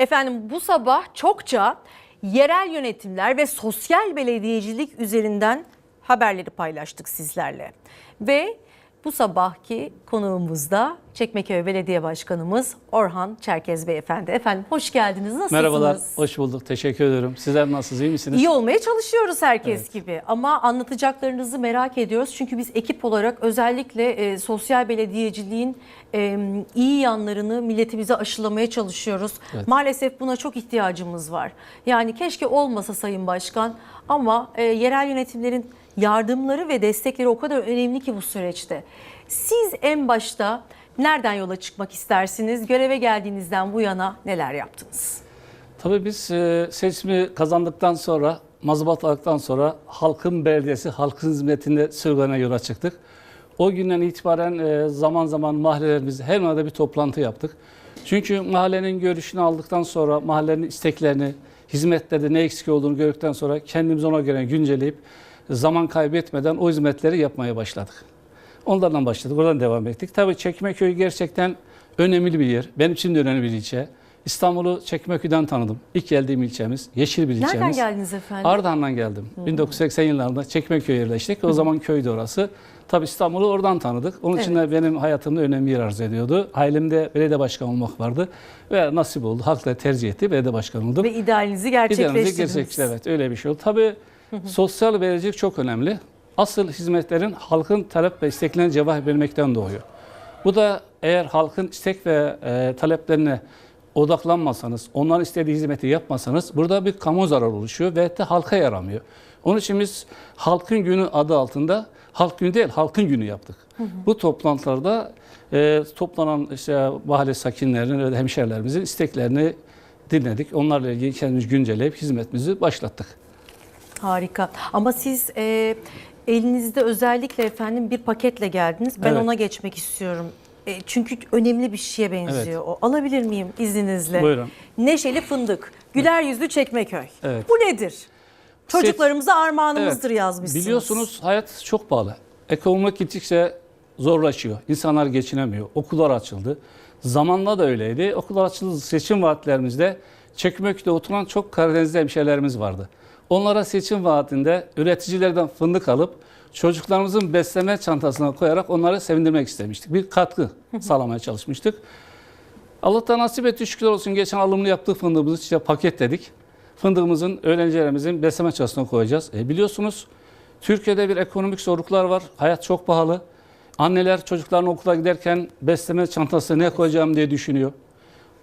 Efendim bu sabah çokça yerel yönetimler ve sosyal belediyecilik üzerinden haberleri paylaştık sizlerle. Ve bu sabahki konuğumuz da Çekmeköy Belediye Başkanımız Orhan Çerkez Beyefendi. Efendim hoş geldiniz. Nasılsınız? Merhabalar, hoş bulduk. Teşekkür ederim. Sizler nasılsınız, iyi misiniz? İyi olmaya çalışıyoruz herkes gibi ama anlatacaklarınızı merak ediyoruz. Çünkü biz ekip olarak özellikle e, sosyal belediyeciliğin e, iyi yanlarını milletimize aşılamaya çalışıyoruz. Evet. Maalesef buna çok ihtiyacımız var. Yani keşke olmasa Sayın Başkan ama e, yerel yönetimlerin yardımları ve destekleri o kadar önemli ki bu süreçte. Siz en başta nereden yola çıkmak istersiniz? Göreve geldiğinizden bu yana neler yaptınız? Tabii biz e, seçimi kazandıktan sonra, mazbat aldıktan sonra halkın belediyesi, halkın hizmetinde sürgüne yola çıktık. O günden itibaren e, zaman zaman mahallelerimizde her nerede bir toplantı yaptık. Çünkü mahallenin görüşünü aldıktan sonra, mahallenin isteklerini, hizmetlerde ne eksik olduğunu gördükten sonra kendimizi ona göre güncelleyip zaman kaybetmeden o hizmetleri yapmaya başladık. Onlardan başladık, oradan devam ettik. Tabii Çekmeköy gerçekten önemli bir yer. Benim için de önemli bir ilçe. İstanbul'u Çekmeköy'den tanıdım. İlk geldiğim ilçemiz, yeşil bir ilçemiz. Nereden geldiniz efendim? Ardahan'dan geldim. 1980 yıllarında Çekmeköy'e yerleştik. O zaman köydü orası. Tabii İstanbul'u oradan tanıdık. Onun için de benim hayatımda önemli bir yer arz ediyordu. Ailemde belediye başkanı olmak vardı. Ve nasip oldu. Halk da tercih etti. Belediye başkanı oldum. Ve idealinizi gerçekleştirdiniz. gerçekleşti. Evet öyle bir şey oldu. Tabii sosyal belediyecilik çok önemli. Asıl hizmetlerin halkın talep ve isteklerine cevap vermekten doğuyor. Bu da eğer halkın istek ve e, taleplerine odaklanmasanız, onların istediği hizmeti yapmasanız burada bir kamu zararı oluşuyor ve de halka yaramıyor. Onun için biz Halkın Günü adı altında Halk Günü değil, Halkın Günü yaptık. Bu toplantılarda e, toplanan işte mahalle sakinlerinin ve hemşerilerimizin isteklerini dinledik. Onlarla ilgili kendimiz güncelleyip hizmetimizi başlattık. Harika. Ama siz e, elinizde özellikle efendim bir paketle geldiniz. Ben Evet. ona geçmek istiyorum. E, çünkü önemli bir şeye benziyor Evet. o. Alabilir miyim izninizle? Buyurun. Neşeli fındık. Güler yüzlü Çekmeköy. Evet. Bu nedir? Çocuklarımıza armağanımızdır yazmışsınız. Biliyorsunuz hayat çok pahalı. Ekonomik gittikçe zorlaşıyor. İnsanlar geçinemiyor. Okullar açıldı. Zamanla da öyleydi. Okullar açıldı. Seçim vaatlerimizde Çekmeköy'de oturan çok Karadenizli hemşehrilerimiz vardı. Onlara seçim vaatinde üreticilerden fındık alıp çocuklarımızın besleme çantasına koyarak onları sevindirmek istemiştik. Bir katkı sağlamaya çalışmıştık. Allah'tan nasip etti şükürler olsun. Geçen alımını yaptık fındığımızı işte paketledik. Fındığımızın öğrencilerimizin besleme çantasına koyacağız. E biliyorsunuz Türkiye'de bir ekonomik zorluklar var. Hayat çok pahalı. Anneler çocuklarını okula giderken besleme çantasına ne koyacağım diye düşünüyor.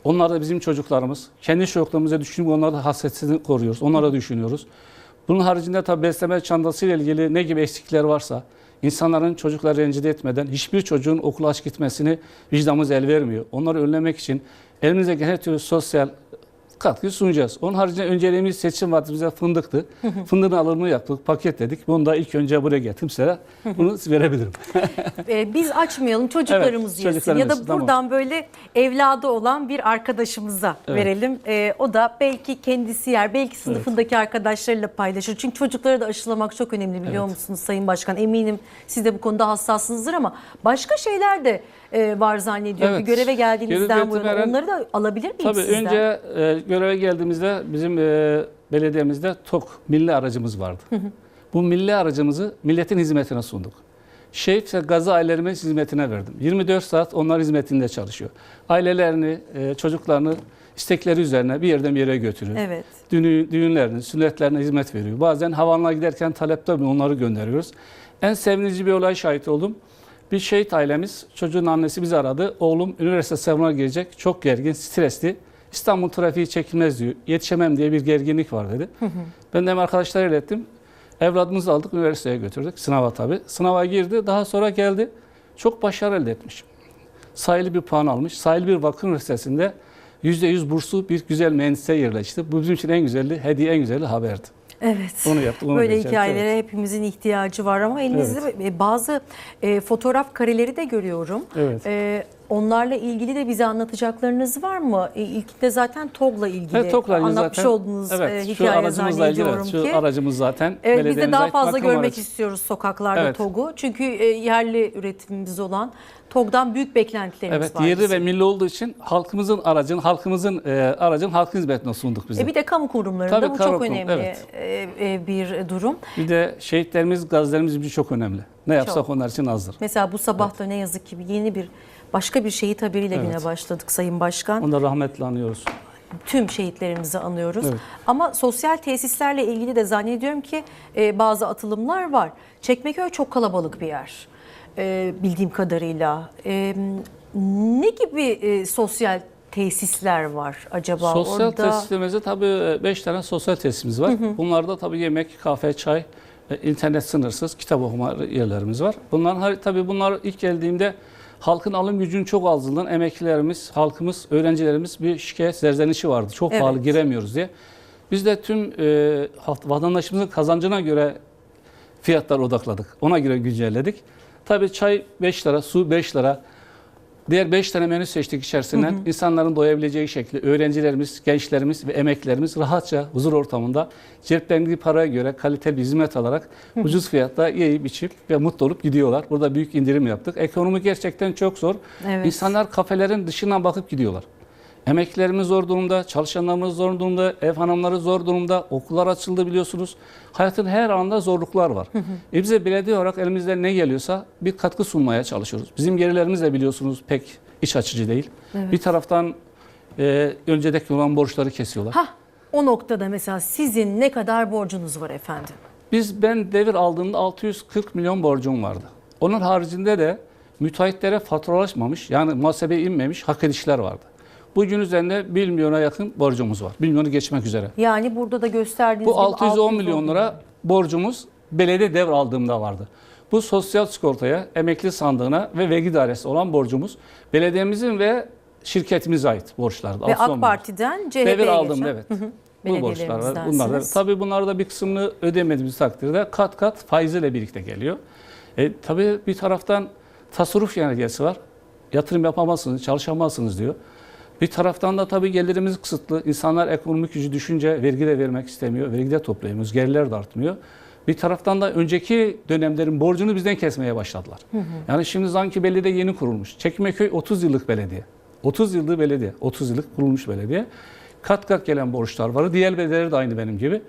Onlar da bizim çocuklarımız. Kendi çocuklarımıza düşünüp onları da hasretsizliğini koruyoruz. Onlara düşünüyoruz. Bunun haricinde tabii besleme çantası ile ilgili ne gibi eksikler varsa insanların çocukları rencide etmeden hiçbir çocuğun okula aç gitmesini vicdanımız el vermiyor. Onları önlemek için elimize her türlü sosyal katkı sunacağız. Onun haricinde önceliğimiz seçim vaatimize fındıktı. Fındığın alımını yaptık, paketledik. Bunu da ilk önce buraya getirdim size. Bunu verebilirim. E, biz açmayalım çocuklarımız Evet, yesin. çocuklarımız Ya da yesin, tamam. buradan böyle evladı olan bir arkadaşımıza Evet. verelim. E, o da belki kendisi yer, belki sınıfındaki arkadaşlarıyla paylaşır. Çünkü çocukları da aşılamak çok önemli biliyor Evet. musunuz Sayın Başkan? Eminim siz de bu konuda hassassınızdır ama başka şeyler de e, var zannediyorum. Evet. Bir göreve geldiğinizden bu yana onları da alabilir miyim Tabii sizden? önce e, göreve geldiğimizde bizim e, belediyemizde TOK milli aracımız vardı. Bu milli aracımızı milletin hizmetine sunduk. Şehit ve gazi ailelerimiz hizmetine verdim. 24 saat onlar hizmetinde çalışıyor. Ailelerini, e, çocuklarını istekleri üzerine bir yerden bir yere götürüyor. Evet. Düğünü, düğünlerine, sünnetlerine hizmet veriyor. Bazen havanla giderken talepte onları gönderiyoruz. En sevinici bir olay şahit oldum. Bir şehit ailemiz, çocuğun annesi bizi aradı. Oğlum üniversite sınavına girecek, çok gergin, stresli. İstanbul trafiği çekilmez diyor. Yetişemem diye bir gerginlik var dedi. Ben de hem arkadaşlar ilettim. Evladımızı aldık, üniversiteye götürdük. Sınava tabii. Sınava girdi, daha sonra geldi. Çok başarı elde etmiş. Sayılı bir puan almış. Sayılı bir vakıf üniversitesinde %100 burslu bir güzel mühendise yerleşti. Bu bizim için en güzelli, hediye en güzelli haberdi. Evet. Onu yaptık. Onu Böyle becerdik, hikayelere evet. hepimizin ihtiyacı var ama elinizde e, bazı e, fotoğraf kareleri de görüyorum. Evet. E, onlarla ilgili de bize anlatacaklarınız var mı? E, İlkinde zaten TOG'la ilgili Evet, ilgili anlatmış zaten, olduğunuz evet, e, hikaye aracımızla ilgili, zannediyorum evet, ki. şu aracımız zaten Evet biz de daha fazla görmek aracı. istiyoruz sokaklarda Evet. TOG'u. Çünkü e, yerli üretimimiz olan TOG'dan büyük beklentilerimiz Evet, var. yerli bizim. ve milli olduğu için halkımızın aracın, halkımızın e, aracın halkın hizmetine sunduk biz de. E bir de kamu kurumlarında Tabii, bu kamu çok kurum, önemli evet. e, e, bir durum. Bir de şehitlerimiz, gazilerimiz için çok önemli. Ne yapsak Çok. onlar için azdır. Mesela bu sabah da ne yazık ki yeni bir başka bir şehit haberiyle Evet. güne başladık Sayın Başkan. Onu da rahmetle anıyoruz. Tüm şehitlerimizi anıyoruz. Evet. Ama sosyal tesislerle ilgili de zannediyorum ki e, bazı atılımlar var. Çekmeköy çok kalabalık bir yer e, bildiğim kadarıyla. E, ne gibi e, sosyal tesisler var acaba Sosyal orada? tesislerimizde tabii 5 tane sosyal tesisimiz var. Bunlarda tabii yemek, kahve, çay, e, internet sınırsız, kitap okuma yerlerimiz var. Bunların tabii bunlar ilk geldiğimde halkın alım gücünün çok azlığından emeklilerimiz, halkımız, öğrencilerimiz bir şikayet serzenişi vardı. Çok Evet. pahalı giremiyoruz diye. Biz de tüm e, vatandaşımızın kazancına göre fiyatlar odakladık. Ona göre güncelledik. Tabii çay 5 lira, su 5 lira. Diğer 5 tane menü seçtik içerisinden. İnsanların doyabileceği şekilde öğrencilerimiz, gençlerimiz ve emeklerimiz rahatça huzur ortamında ceplerindeki paraya göre kaliteli bir hizmet alarak ucuz fiyatta yiyip içip ve mutlu olup gidiyorlar. Burada büyük indirim yaptık. Ekonomi gerçekten çok zor. Evet. İnsanlar kafelerin dışından bakıp gidiyorlar. Emeklilerimiz zor durumda, çalışanlarımız zor durumda, ev hanımları zor durumda, okullar açıldı biliyorsunuz. Hayatın her anında zorluklar var. E bize belediye olarak elimizden ne geliyorsa bir katkı sunmaya çalışıyoruz. Bizim gerilerimiz de biliyorsunuz pek iç açıcı değil. Bir taraftan e, öncedeki olan borçları kesiyorlar. Hah, o noktada mesela sizin ne kadar borcunuz var efendim? Biz ben devir aldığımda 640 milyon borcum vardı. Onun haricinde de müteahhitlere faturalaşmamış yani muhasebeye inmemiş hak edişler vardı. Bugün üzerinde 1 milyona yakın borcumuz var. 1 milyonu geçmek üzere. Yani burada da gösterdiğiniz Bu gibi 610 milyon lira borcumuz belediye devr aldığımda vardı. Bu sosyal sigortaya, emekli sandığına ve vergi dairesi olan borcumuz belediyemizin ve şirketimize ait borçlardı. Ve 610 AK. Parti'den CHP'ye Devir aldım geçen evet. Bu borçlar var. Bunlar da, tabii bunlar da bir kısmını ödemediğimiz takdirde kat kat faiziyle birlikte geliyor. E, tabii bir taraftan tasarruf yönergesi var. Yatırım yapamazsınız, çalışamazsınız diyor. Bir taraftan da tabii gelirimiz kısıtlı. İnsanlar ekonomik gücü düşünce vergi de vermek istemiyor. Vergi de toplayamıyoruz. Gelirler de artmıyor. Bir taraftan da önceki dönemlerin borcunu bizden kesmeye başladılar. Yani şimdi Zanki Belediye yeni kurulmuş. Çekmeköy 30 yıllık belediye. 30 yıllık belediye. 30 yıllık kurulmuş belediye. Kat kat gelen borçlar var. Diğer belediyeler de aynı benim gibi.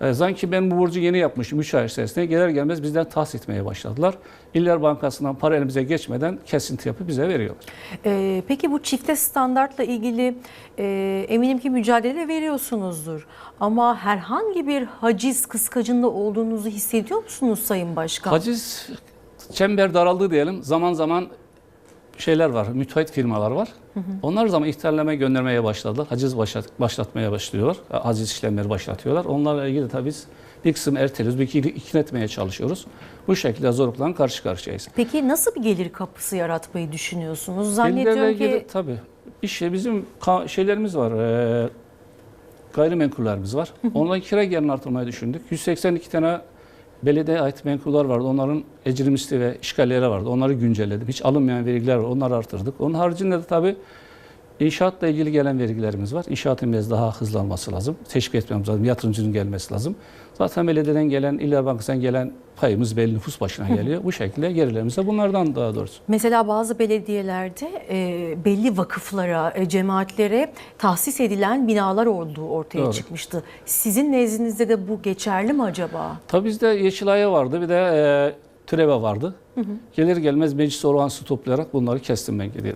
E, Zanki ben bu borcu yeni yapmışım 3 ay içerisinde. Gelir gelmez bizden tahsis etmeye başladılar. İller Bankası'ndan para elimize geçmeden kesinti yapıp bize veriyorlar. Ee, peki bu çifte standartla ilgili e, eminim ki mücadele veriyorsunuzdur. Ama herhangi bir haciz kıskacında olduğunuzu hissediyor musunuz Sayın Başkan? Haciz çember daraldı diyelim. Zaman zaman şeyler var, müteahhit firmalar var. Onlar zaman ihtarlame göndermeye başladılar. Haciz başlat, başlatmaya başlıyorlar. Haciz işlemleri başlatıyorlar. Onlarla ilgili tabii biz bir kısım erteliyoruz, bir kısmı ikna etmeye çalışıyoruz. Bu şekilde zorluklarla karşı karşıyayız. Peki nasıl bir gelir kapısı yaratmayı düşünüyorsunuz? Zannediyorum ilgili ki tabii işte bizim ka- şeylerimiz var. E, gayrimenkullerimiz var. Onların kira gelirini artırmayı düşündük. 182 tane belediye ait menkullar vardı. Onların ecri misli ve işgalleri vardı. Onları güncelledim. Hiç alınmayan vergiler var. Onları artırdık. Onun haricinde de tabii inşaatla ilgili gelen vergilerimiz var. İnşaatın biraz daha hızlanması lazım. Teşvik etmemiz lazım. Yatırımcının gelmesi lazım. Zaten belediyeden gelen, İller Bankası'ndan gelen payımız belli nüfus başına geliyor. Bu şekilde gerilerimiz de bunlardan daha doğrusu. mesela bazı belediyelerde e, belli vakıflara, e, cemaatlere tahsis edilen binalar olduğu ortaya Doğru. çıkmıştı. Sizin nezdinizde de bu geçerli mi acaba? Tabii bizde Yeşilaya vardı, bir de e, Türeve vardı. Gelir gelmez meclis olağanüstü toplayarak bunları kestim ben giderler.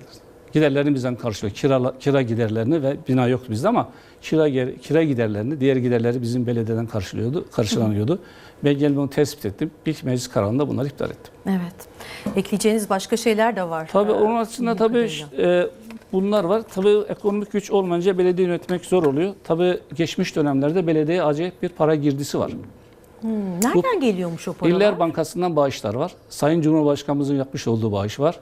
Giderlerini bizden karşılıyor. Kira, kira giderlerini ve bina yoktu bizde ama kira, kira giderlerini, diğer giderleri bizim belediyeden karşılıyordu, karşılanıyordu. Ben geldim onu tespit ettim. İlk meclis kararında bunları iptal ettim. Evet. Ekleyeceğiniz başka şeyler de var. Tabii Ee, onun açısından bildiğim tabii e, bunlar var. Tabii ekonomik güç olmayınca belediye yönetmek zor oluyor. Tabii geçmiş dönemlerde belediyeye acayip bir para girdisi var. Hmm, nereden geliyormuş o paralar? İller Bankası'ndan bağışlar var. Sayın Cumhurbaşkanımızın yapmış olduğu bağış var.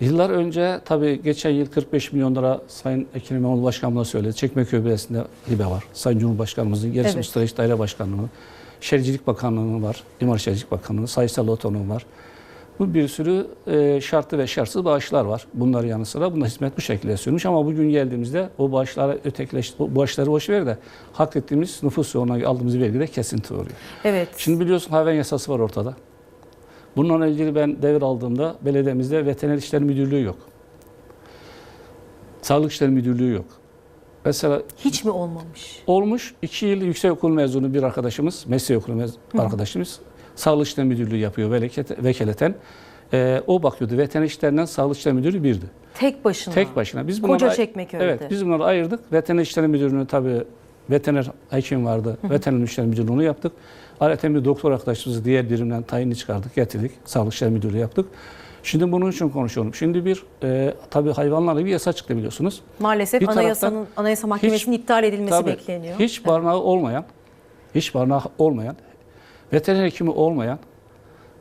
Yıllar önce tabii geçen yıl 45 milyon lira Sayın Ekrem İmamoğlu Başkanımıza söyledi. Çekmeköy Belediyesi'nde hibe var. Sayın Cumhurbaşkanımızın, gerisi Evet. Strateji Daire Başkanlığı, Şehircilik Bakanlığı'nın var, İmar Şehircilik Bakanlığı, Sayısal Otonom var. Bu bir sürü e, şartlı ve şartsız bağışlar var. Bunlar yanı sıra bunda hizmet bu şekilde sürmüş ama bugün geldiğimizde o bağışlara ötekileş, o bağışları boş ver de hak ettiğimiz nüfus yoğunluğuna aldığımız vergide kesinti oluyor. Evet. Şimdi biliyorsun hayvan yasası var ortada. Bununla ilgili ben devir aldığımda belediyemizde veteriner işleri müdürlüğü yok. Sağlık işleri müdürlüğü yok. Mesela Hiç mi olmamış? olmuş iki yıl yüksek okul mezunu bir arkadaşımız, meslek okulu mez- arkadaşımız sağlık işleri müdürlüğü yapıyor veleket, vekaleten. Ee, o bakıyordu. Veteriner işlerinden sağlık işleri müdürü birdi. Tek başına. Tek başına. Biz Koca bunları- Çekmeköy'de. Evet, biz bunları ayırdık. Veteriner işleri müdürlüğünü tabii veteriner hekim vardı. Veteriner işleri müdürlüğünü yaptık. Bir doktor arkadaşımızı diğer birimden tayini çıkardık, getirdik. Sağlık işleri müdürlüğü yaptık. Şimdi bunun için konuşuyorum. Şimdi bir e, tabii hayvanlarla bir yasa çıktı biliyorsunuz. Maalesef Bir anayasanın Anayasa Mahkemesi'nin iptal edilmesi Tabii, bekleniyor. Hiç barınağı olmayan, hiç barınağı olmayan, veteriner hekimi olmayan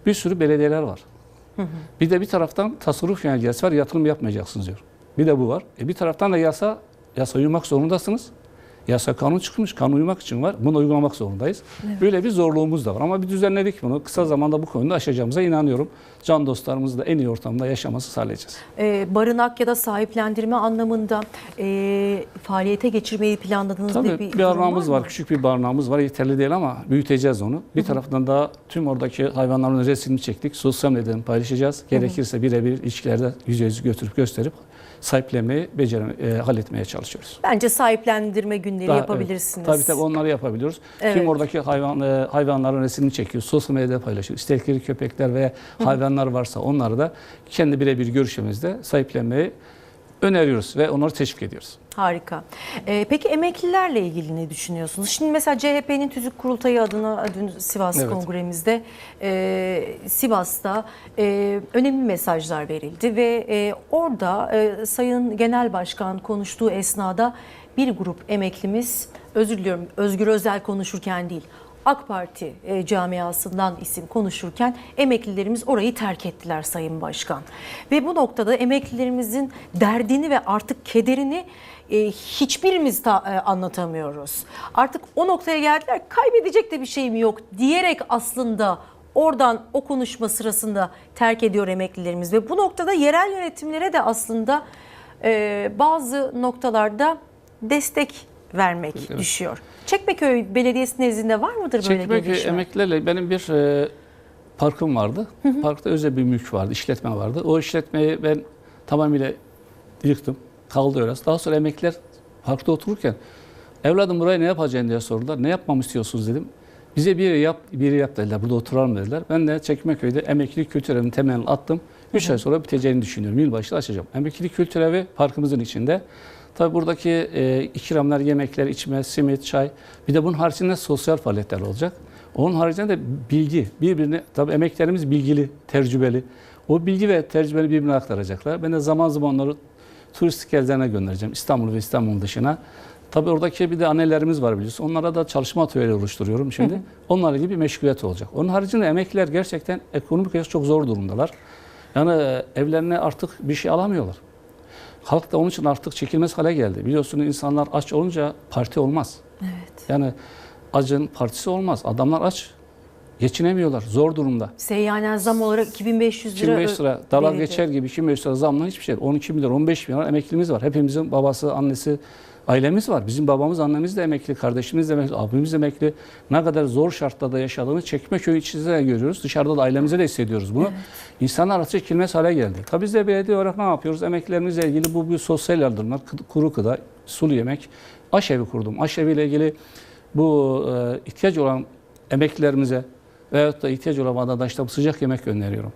bir sürü belediyeler var. Bir de bir taraftan tasarruf yöneticisi var, yatırım yapmayacaksınız diyor. Bir de bu var. E bir taraftan da yasa, yasa uymak zorundasınız. Yasa kanun çıkmış, kanun uymak için var. Bunu uygulamak zorundayız. Böyle bir zorluğumuz da var. Ama bir düzenledik bunu. Kısa zamanda bu konuda aşacağımıza inanıyorum. Can dostlarımızı da en iyi ortamda yaşaması sağlayacağız. Ee, barınak ya da sahiplendirme anlamında e, faaliyete geçirmeyi planladığınız Tabii bir, bir, barınağımız var, mı? küçük bir barınağımız var. Yeterli değil ama büyüteceğiz onu. Bir taraftan da tüm oradaki hayvanların resmini çektik. Sosyal medyadan paylaşacağız. Gerekirse birebir ilişkilerde yüz yüze götürüp gösterip sahiplenmeyi, becereme, e, halletmeye çalışıyoruz. Bence sahiplendirme günleri Daha- yapabilirsiniz. Evet, tabii tabii onları yapabiliyoruz. Evet. Tüm oradaki hayvan e, hayvanların resmini çekiyoruz. Sosyal medyada paylaşıyoruz. İstekleri köpekler veya hayvanlar varsa onları da kendi birebir görüşümüzde sahiplenmeyi öneriyoruz ve onları teşvik ediyoruz. Harika. Ee, peki emeklilerle ilgili ne düşünüyorsunuz? Şimdi mesela CHP'nin tüzük kurultayı adına dün Sivas Evet. kongremizde e, Sivas'ta e, önemli mesajlar verildi ve e, orada e, Sayın Genel Başkan konuştuğu esnada bir grup emeklimiz, özür diliyorum Özgür Özel konuşurken değil, AK Parti e, camiasından isim konuşurken emeklilerimiz orayı terk ettiler Sayın Başkan. Ve bu noktada emeklilerimizin derdini ve artık kederini e, hiçbirimiz ta- e, anlatamıyoruz. Artık o noktaya geldiler kaybedecek de bir şeyim yok diyerek aslında oradan o konuşma sırasında terk ediyor emeklilerimiz. Ve bu noktada yerel yönetimlere de aslında e, bazı noktalarda destek vermek Evet. düşüyor. Çekmeköy Belediyesi nezdinde var mıdır böyle Çekmeköy gelişme? emeklilerle benim bir e, parkım vardı. Parkta özel bir mülk vardı, işletme vardı. O işletmeyi ben tamamıyla yıktım. Kaldı öyle. Daha sonra emekliler parkta otururken evladım burayı ne yapacaksın diye sordular. Ne yapmamı istiyorsunuz dedim. Bize bir yere yap, bir yere yap dediler. Burada oturalım dediler. Ben de Çekmeköy'de emeklilik kültür evinin temelini attım. 3 ay sonra biteceğini düşünüyorum. Yılbaşı açacağım. Emeklilik kültür evi parkımızın içinde. Tabii buradaki e, ikramlar, yemekler, içme, simit, çay. Bir de bunun haricinde sosyal faaliyetler olacak. Onun haricinde de bilgi. Birbirine, tabii emeklerimiz bilgili, tecrübeli. O bilgi ve tecrübeli birbirine aktaracaklar. Ben de zaman zaman onları turistik yerlerine göndereceğim. İstanbul ve İstanbul dışına. Tabii oradaki bir de annelerimiz var biliyorsun. Onlara da çalışma atölyeleri oluşturuyorum şimdi. Onlarla ilgili bir meşguliyet olacak. Onun haricinde emekliler gerçekten ekonomik olarak çok zor durumdalar. Yani e, evlerine artık bir şey alamıyorlar. Halk da onun için artık çekilmez hale geldi. Biliyorsunuz insanlar aç olunca parti olmaz. Evet. Yani acın partisi olmaz. Adamlar aç. Geçinemiyorlar. Zor durumda. Seyyanen zam olarak 2500 lira 25 lira dalar geçer gibi 25 lira zamla hiçbir şey. 12 bin lira, 15 bin lira emeklimiz var. Hepimizin babası, annesi, ailemiz var. Bizim babamız, annemiz de emekli, kardeşimiz de emekli, abimiz de emekli. Ne kadar zor şartlarda yaşadığını Çekmeköy içinde de görüyoruz. Dışarıda da ailemize de hissediyoruz bunu. İnsanlar artık çekilmez hale geldi. Tabii biz de belediye olarak ne yapıyoruz? Emeklilerimizle ilgili bu bir sosyal yardımlar, kuru gıda, sulu yemek, aşevi kurdum. Aşeviyle ilgili bu e, ihtiyaç olan emeklilerimize veyahut da ihtiyaç olan vatandaşlara sıcak yemek gönderiyorum.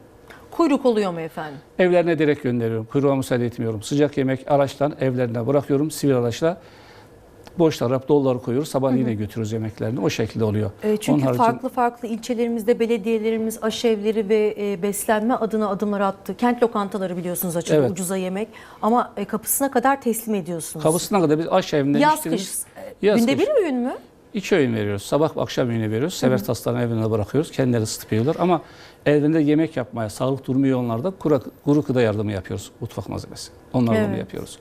Kuyruk oluyor mu efendim? Evlerine direkt gönderiyorum. Kuyruğa müsaade etmiyorum. Sıcak yemek araçtan evlerine bırakıyorum. Sivil araçla boşlara doluları koyuyoruz. Sabah yine götürüyoruz yemeklerini. O şekilde oluyor. E, Çünkü Onun haricinde- farklı farklı ilçelerimizde belediyelerimiz aşevleri ve e, beslenme adına adımlar attı. Kent lokantaları biliyorsunuz açıldı Evet. ucuza yemek ama e, kapısına kadar teslim ediyorsunuz. Kapısına kadar biz aş evinde Yaz kış. e, Yaz Günde kış. bir öğün mü? İki öğün veriyoruz. Sabah akşam öğünü veriyoruz. Sever taslarını evine bırakıyoruz. Kendileri ısıtıp yiyorlar. Ama evinde yemek yapmaya, sağlık durumu iyi olanlarda kuru, kuru gıda yardımı yapıyoruz. Mutfak malzemesi. Onlarla bunu Evet. yapıyoruz.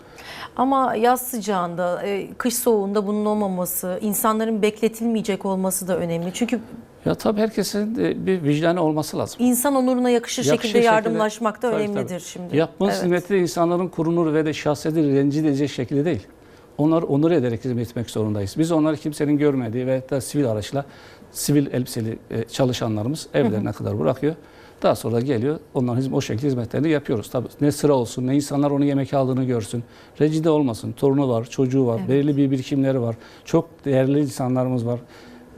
Ama yaz sıcağında, e, kış soğuğunda bunun olmaması, insanların bekletilmeyecek olması da önemli. Çünkü Ya tabii herkesin de bir vicdanı olması lazım. İnsan onuruna yakışır, Yakışır şekilde şekilde- yardımlaşmak da Tabii, önemlidir tabii. şimdi. Yapmanın Evet. hizmeti de insanların korunur ve de şahsiyeti rencide edecek şekilde değil. Onları onur ederek hizmet etmek zorundayız. Biz onları kimsenin görmediği ve da sivil araçla sivil elbiseli e, çalışanlarımız evlerine kadar bırakıyor. Daha sonra geliyor. Onların hizmet, o şekilde hizmetlerini yapıyoruz. Tabii ne sıra olsun, ne insanlar onu yemek aldığını görsün. Rencide olmasın. Torunu var, çocuğu var, Evet. belirli bir birikimleri var. Çok değerli insanlarımız var.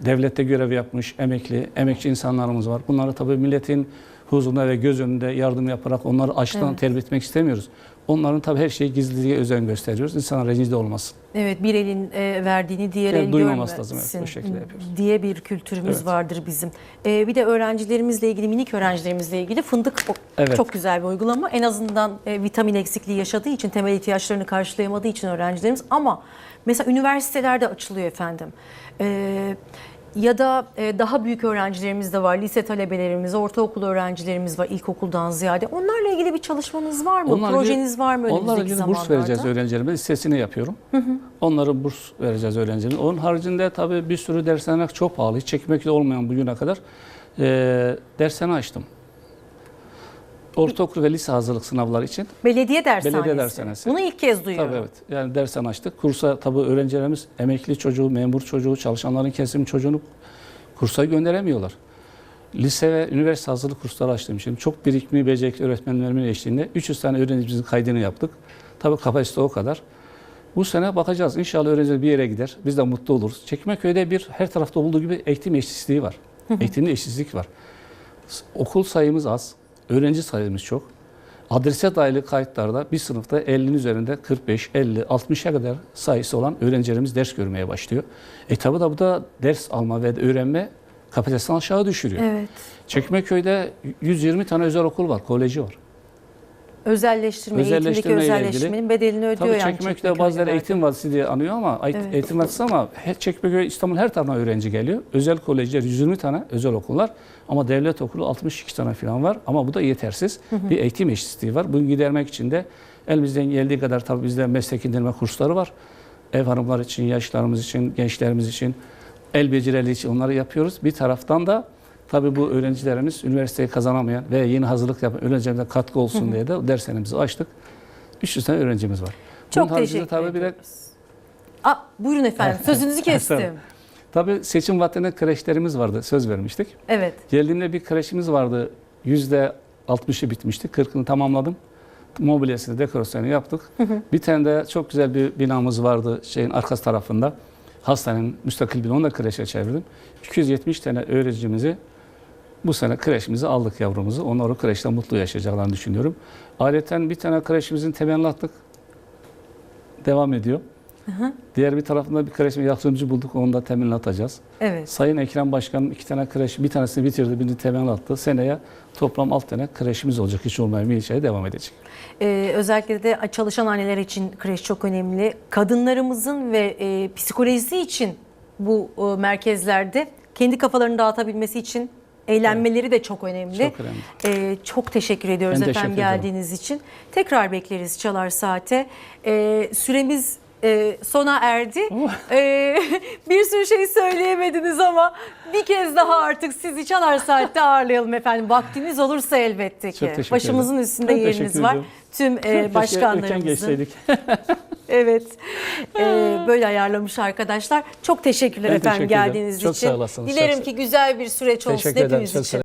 Devlette görev yapmış, emekli, emekçi insanlarımız var. Bunları tabii milletin huzurunda ve göz önünde yardım yaparak onları açtan Evet. terbiye etmek istemiyoruz. Onların tabii her şeyi gizliliğe özen gösteriyoruz. İnsanlar rencide olmasın. Evet bir elin e, verdiğini diğer Evet, el duymaması lazım, evet, o şekilde yapıyoruz. diye bir kültürümüz Evet. vardır bizim. E, bir de öğrencilerimizle ilgili minik öğrencilerimizle ilgili fındık Evet. çok güzel bir uygulama. En azından e, vitamin eksikliği yaşadığı için temel ihtiyaçlarını karşılayamadığı için öğrencilerimiz ama mesela üniversitelerde açılıyor efendim. E, ya da e, daha büyük öğrencilerimiz de var. Lise talebelerimiz, ortaokul öğrencilerimiz var ilkokuldan ziyade. Onlarla ilgili bir çalışmanız var mı? Onlarla Projeniz var mı önümüzdeki zamanlarda? burs vereceğiz öğrencilerime. Listesini yapıyorum. Onlara burs vereceğiz öğrencilerime. Onun haricinde tabii bir sürü dershaneler çok pahalı. Hiç çekmekte olmayan bugüne kadar e, dershane açtım. Ortaokul ve lise hazırlık sınavları için. Belediye dershanesi. Belediye dershanesi. Bunu ilk kez duyuyorum. Tabii evet. Yani dershane açtık. Kursa tabii öğrencilerimiz emekli çocuğu, memur çocuğu, çalışanların kesim çocuğunu kursa gönderemiyorlar. Lise ve üniversite hazırlık kursları açtım şimdi. Çok birikimli, becerikli öğretmenlerimin eşliğinde 300 tane öğrencimizin kaydını yaptık. Tabii kapasite o kadar. Bu sene bakacağız. İnşallah öğrenciler bir yere gider. Biz de mutlu oluruz. Çekmeköy'de bir her tarafta olduğu gibi eğitim eşitsizliği var. Eğitimde eşitsizlik var. Okul sayımız az, öğrenci sayımız çok. Adrese dayalı kayıtlarda bir sınıfta 50'nin üzerinde 45, 50, 60'a kadar sayısı olan öğrencilerimiz ders görmeye başlıyor. E tabi da bu da ders alma ve öğrenme kapasitesini aşağı düşürüyor. Evet. Çekmeköy'de 120 tane özel okul var, koleji var. Özelleştirme, eğitimdeki Özelleştirmeyle ilgili. özelleştirmenin bedelini ödüyor Tabii yani. Çekmeköy'de Çekmeköy bazıları eğitim vadisi diye anıyor ama Evet. eğitim vadisi ama her Çekmeköy İstanbul her tarafından öğrenci geliyor. Özel kolejler 120 tane özel okullar ama devlet okulu 62 tane falan var ama bu da yetersiz. Bir eğitim eşitsizliği var. Bunu gidermek için de elimizden geldiği kadar tabii bizde meslek indirme kursları var. Ev hanımlar için, yaşlarımız için, gençlerimiz için, el becerileri için onları yapıyoruz. Bir taraftan da tabii bu öğrencilerimiz üniversiteyi kazanamayan ve yeni hazırlık yapan öğrencilerimize katkı olsun diye de dershanemizi açtık. 300 tane öğrencimiz var. Çok Bunun teşekkür tabii bir ediyoruz. Aa, buyurun efendim sözünüzü kestim. Tabii seçim vaktinde kreşlerimiz vardı. Söz vermiştik. evet. Geldiğimde bir kreşimiz vardı. Yüzde 60'ı bitmişti. 40'ını tamamladım. Mobilyasını, dekorasyonu yaptık. Bir tane de çok güzel bir binamız vardı şeyin arkası tarafında. Hastanenin müstakil bina. Onu da kreşe çevirdim. 270 tane öğrencimizi bu sene kreşimize aldık yavrumuzu. Onlar o kreşte mutlu yaşayacaklarını düşünüyorum. Ayrıca bir tane kreşimizin temelini attık. Devam ediyor. Diğer bir tarafında bir kreş yatırımcı bulduk. Onu da temelini atacağız. Evet. Sayın Ekrem Başkanım iki tane kreş, bir tanesini bitirdi, birini temel attı. Seneye toplam alt tane kreşimiz olacak. Hiç olmayan bir ilçeye devam edecek. Ee, özellikle de çalışan anneler için kreş çok önemli. Kadınlarımızın ve e, psikolojisi için bu e, merkezlerde kendi kafalarını dağıtabilmesi için eğlenmeleri de çok önemli. Çok önemli. Ee, çok teşekkür ediyoruz Ben efendim teşekkür geldiğiniz için. Tekrar bekleriz Çalar Saat'e. Ee, süremiz e, sona erdi. Oh. Ee, bir sürü şey söyleyemediniz ama bir kez daha artık sizi Çalar Saat'te ağırlayalım efendim. Vaktiniz olursa elbette ki. Çok Başımızın ederim. üstünde Ben yeriniz var. Tüm e, başkanlarımızın. Evet. Ee, böyle ayarlamış arkadaşlar. Çok teşekkürler Ben efendim teşekkür geldiğiniz Çok için. sağ olasınız. Dilerim Çok- ki güzel bir süreç olsun Teşekkür ederim. hepimiz Çok için.